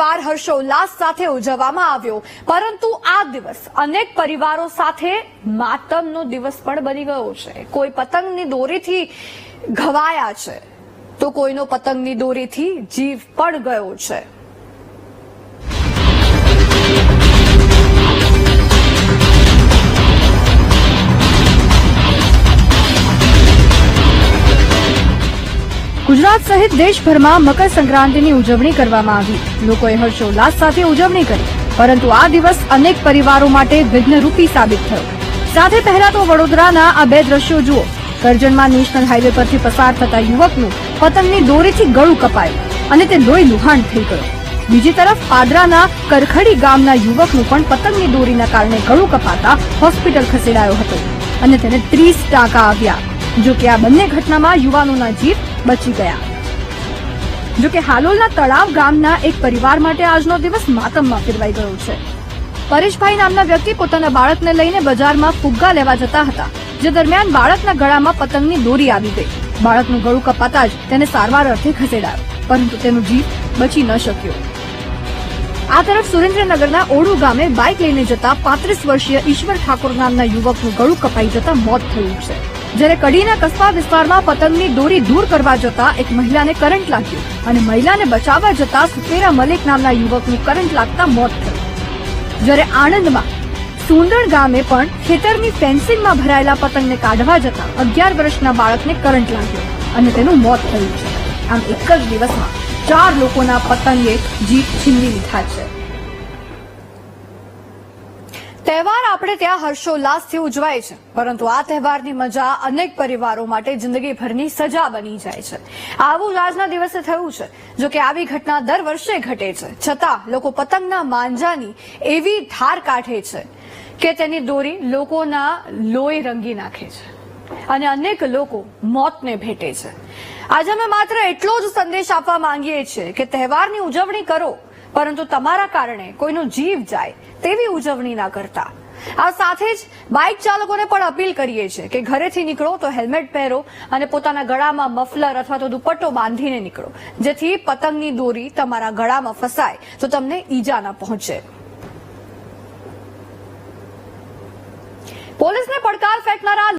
તહેવાર હર્ષોલ્લાસ સાથે ઉજવવામાં આવ્યો. પરંતુ આ દિવસ અનેક પરિવારો સાથે માતમનો દિવસ પણ બની ગયો છે. કોઈ પતંગની દોરીથી ઘવાયા છે, તો કોઈનો પતંગની દોરીથી જીવ પણ ગયો છે. ગુજરાત સહિત દેશભરમાં મકર સંક્રાંતિની ઉજવણી કરવામાં આવી. લોકોએ હર્ષોલ્લાસ સાથે ઉજવણી કરી, પરંતુ આ દિવસ અનેક પરિવારો માટે વિઘ્નરૂપી સાબિત થયો. સાથે પહેલા તો વડોદરાના આ બે દ્રશ્યો જુઓ. કરજણમાં નેશનલ હાઈવે પરથી પસાર થતા યુવકનું પતંગની દોરીથી ગળું કપાયું અને તે લોહી લુહાણ થઈ ગયો. બીજી તરફ પાદરાના કરખડી ગામના યુવકનું પણ પતંગની દોરીના કારણે ગળું કપાતા હોસ્પિટલ ખસેડાયો હતો અને તેને ત્રીસ ટાંકા આવ્યા. જો કે આ બંને ઘટનામાં યુવાનોના જીવ બચી ગયા. જો કે હાલોલના તળાવ ગામના એક પરિવાર માટે આજનો દિવસ માતમમાં ફેરવાઈ ગયો છે. પરેશભાઈ નામના વ્યક્તિ પોતાના બાળકને લઈને બજારમાં ફુગ્ગા લેવા જતા હતા, જે દરમિયાન બાળકના ગળામાં પતંગની દોરી આવી ગઈ. બાળકનું ગળું કપાતા જ તેને સારવાર અર્થે ખસેડાયો, પરંતુ તેનું જીવ બચી ન શક્યો. આ તરફ સુરેન્દ્રનગરના ઓડુ ગામે બાઇક લઈને જતા પાંત્રીસ વર્ષીય ઈશ્વર ઠાકોર નામના યુવકનું ગળું કપાઈ જતા મોત થયું છે. જ્યારે કડીના કસ્બા વિસ્તારમાં પતંગની દોરી દૂર કરવા જતા એક મહિલાને કરંટ લાગ્યો અને મહિલાને બચાવવા જતા સુપેરા મલિક નામના યુવકનું કરંટ લાગતા મોત થયું. જ્યારે આણંદમાં સુંદર ગામે પણ ખેતરની ફેન્સિંગમાં ભરાયેલા પતંગને કાઢવા જતા અગિયાર વર્ષના બાળકને કરંટ લાગ્યો અને તેનું મોત થયું છે. આમ એક જ દિવસમાં ચાર લોકોના પતંગે જીત છીનવી લીધા છે. તહેવાર આપણે ત્યાં હર્ષોલ્લાસથી ઉજવાય છે. પરંતુ આ તહેવારની મજા અનેક પરિવારો માટે જિંદગીભરની સજા બની જાય છે. આવું આજના દિવસે થયું છે, જો કે આવી ઘટના દર વર્ષે ઘટે છે. છતાં લોકો પતંગના માંજાની એવી ધાર કાઢે છે કે તેની દોરી લોકોના લોહી રંગી નાખે છે અને અનેક લોકો મોતને ભેટે છે. આજે અમે માત્ર એટલો જ સંદેશ આપવા માંગીએ છીએ કે તહેવારની ઉજવણી કરો પરંતુ તમારા કારણે કોઈનો જીવ જાય તેવી ઉજવણી ના કરતા. આ સાથે જ બાઇક ચાલકોને પણ અપીલ કરીએ છીએ કે ઘરેથી નીકળો તો હેલ્મેટ પહેરો અને પોતાના ગળામાં મફલર અથવા તો દુપટ્ટો બાંધીને નીકળો. જેથી પતંગની દોરી તમારા ગળામાં ફસાય, તો તમને ઈજા ન પહોંચે. પોલીસને પડકાર ફેંકનારા